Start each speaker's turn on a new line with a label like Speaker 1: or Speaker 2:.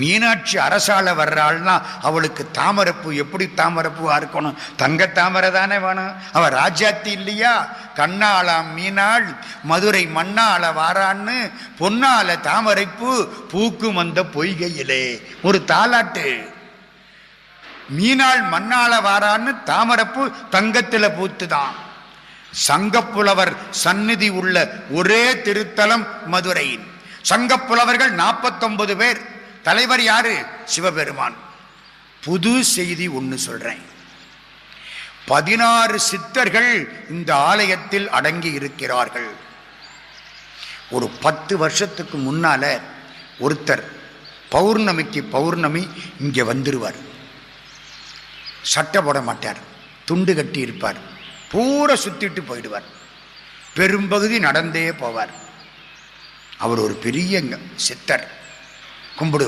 Speaker 1: மீனாட்சி அரசால வர்றாள்னா அவளுக்கு தாமரப்பூ எப்படி தாமரப்பூவா இருக்கணும்? தங்க தாமரை தானே வேணும். அவ ராஜாத்தி இல்லையா? கண்ணாளாம் மீனாள் மதுரை மண்ணால வாரான்னு பொன்னால தாமரைப்பூ பூக்கும் வந்த பொய்கையிலே. ஒரு தாலாட்டு. மீனாள் மண்ணால வாரான்னு தாமரப்பூ தங்கத்துல பூத்துதான். சங்கப்புலவர் சந்நிதி உள்ள ஒரே திருத்தலம் மதுரை சங்கப்புலவர்கள் நாற்பத்தொன்பது பேர். தலைவர் யாரு? சிவபெருமான். புது செய்தி ஒன்று சொல்றேன். பதினாறு சித்தர்கள் இந்த ஆலயத்தில் அடங்கி இருக்கிறார்கள். ஒரு பத்து வருஷத்துக்கு முன்னால ஒருத்தர் பௌர்ணமிக்கு பௌர்ணமி இங்கே வந்துருவார். சட்டை போட மாட்டார். துண்டு கட்டி இருப்பார். பூரா சுத்திட்டு போயிடுவார். பெரும்பகுதி நடந்தே போவார். அவர் ஒரு பெரிய சித்தர். కుంభుడు